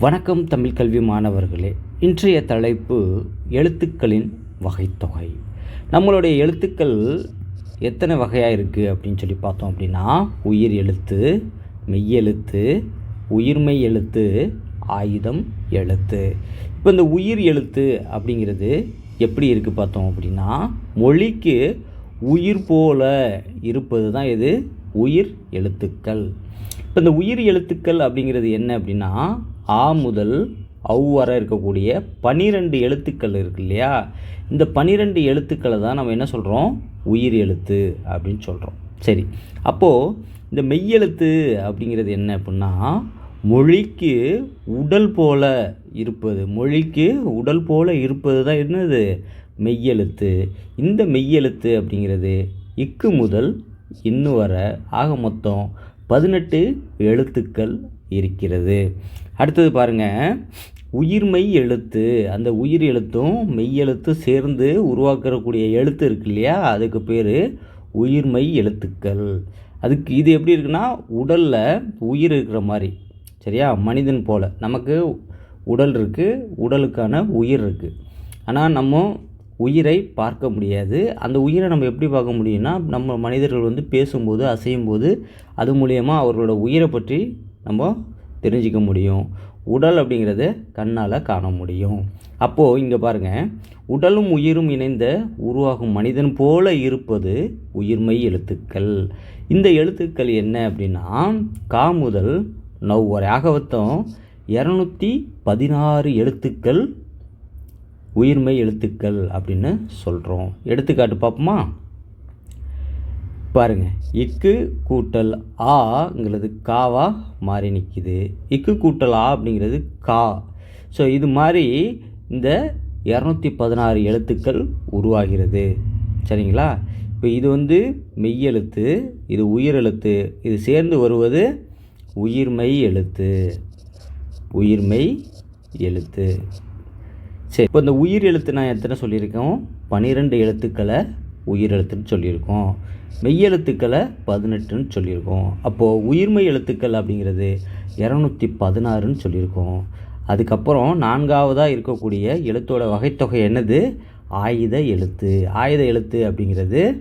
வணக்கம் தமிழ் கல்வி மாணவர்களே. இன்றைய தலைப்பு எழுத்துக்களின் வகைத்தொகை. நம்மளுடைய எழுத்துக்கள் எத்தனை வகையாக இருக்குது அப்படின்னு சொல்லி பார்த்தோம் அப்படின்னா உயிர் எழுத்து மெய்யெழுத்து உயிர்மெய் எழுத்து ஆயுதம் எழுத்து. இப்போ இந்த உயிர் எழுத்து அப்படிங்கிறது எப்படி இருக்குது பார்த்தோம் அப்படின்னா மொழிக்கு உயிர் போல இருப்பது தான் இது உயிர் எழுத்துக்கள். இப்போ இந்த உயிர் எழுத்துக்கள் அப்படிங்கிறது என்ன அப்படின்னா ஆ முதல் ஔ இருக்கக்கூடிய பனிரெண்டு எழுத்துக்கள் இருக்கு இல்லையா? இந்த பனிரெண்டு எழுத்துக்களை தான் நம்ம என்ன சொல்கிறோம் உயிர் எழுத்து அப்படின்னு சொல்கிறோம் சரி. அப்போது இந்த மெய்யெழுத்து அப்படிங்கிறது என்ன அப்படின்னா மொழிக்கு உடல் போல இருப்பது. மொழிக்கு உடல் போல இருப்பது தான் என்னது? மெய்யெழுத்து. இந்த மெய்யெழுத்து அப்படிங்கிறது இக்கு முதல் இன்னும் வர ஆக மொத்தம் பதினெட்டு எழுத்துக்கள் இருக்கிறது. அடுத்தது பாருங்கள் உயிர்மெய் எழுத்து. அந்த உயிர் எழுத்தும் மெய்யெழுத்து சேர்ந்து உருவாக்கக்கூடிய எழுத்து இருக்கு இல்லையா? அதுக்கு பேர் உயிர்மெய் எழுத்துக்கள். அதுக்கு இது எப்படி இருக்குன்னா உடலில் உயிர் இருக்கிற மாதிரி. சரியா? மனிதன் போல். நமக்கு உடல் இருக்குது உடலுக்கான உயிர் இருக்குது ஆனால் நம்ம உயிரை பார்க்க முடியாது. அந்த உயிரை நம்ம எப்படி பார்க்க முடியும்னா நம்ம மனிதர்கள் வந்து பேசும்போது அசையும் போது அது மூலயமா அவர்களோட உயிரை பற்றி நம்ம தெரிஞ்சிக்க முடியும். உடல் அப்படிங்கிறத கண்ணால் காண முடியும். அப்போது இங்கே பாருங்கள் உடலும் உயிரும் இணைந்த உருவாகும் மனிதன் போல இருப்பது உயிர்மை எழுத்துக்கள். இந்த எழுத்துக்கள் என்ன அப்படின்னா கா முதல் நவ் வரை. ஆகவத்தம் இரநூத்தி பதினாறு எழுத்துக்கள் உயிர்மை எழுத்துக்கள் அப்படின்னு சொல்கிறோம் எடுத்துக்காட்டு பார்ப்போமா? பாருங்கள் இக்கு கூட்டல் ஆங்கிறது காவா மாறி நிற்கிது இக்கு கூட்டல் ஆ அப்படிங்கிறது கா. ஸோ இது மாதிரி இந்த இரநூத்தி பதினாறு எழுத்துக்கள் உருவாகிறது. சரிங்களா? இப்போ இது வந்து மெய்யெழுத்து இது உயிரெழுத்து இது சேர்ந்து வருவது உயிர்மெய் எழுத்து. உயிர்மெய் எழுத்து. சரி இப்போ இந்த உயிர் எழுத்து நான் எத்தனை சொல்லியிருக்கோம் பன்னிரெண்டு எழுத்துக்களை உயிர் எழுத்துன்னு சொல்லியிருக்கோம். மெய்யெழுத்துக்களை பதினெட்டுன்னு சொல்லியிருக்கோம். அப்போது உயிர்மெய் எழுத்துக்கள் அப்படிங்கிறது இரநூத்தி பதினாறுன்னு சொல்லியிருக்கோம். அதுக்கப்புறம் நான்காவதாக இருக்கக்கூடிய எழுத்தோட வகைத்தொகை என்னது? ஆயுத எழுத்து. ஆயுத எழுத்து அப்படிங்கிறது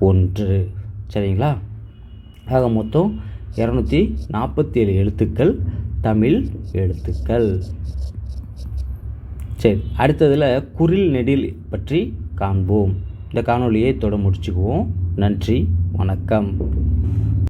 ஒன்று. சரிங்களா? ஆக மொத்தம் இரநூத்தி நாற்பத்தி ஏழு எழுத்துக்கள் தமிழ் எழுத்துக்கள். சரி அடுத்ததில் குரில் நெடில் பற்றி காண்போம். இந்த காணொளியை தொட முடிச்சுக்குவோம். நன்றி வணக்கம்.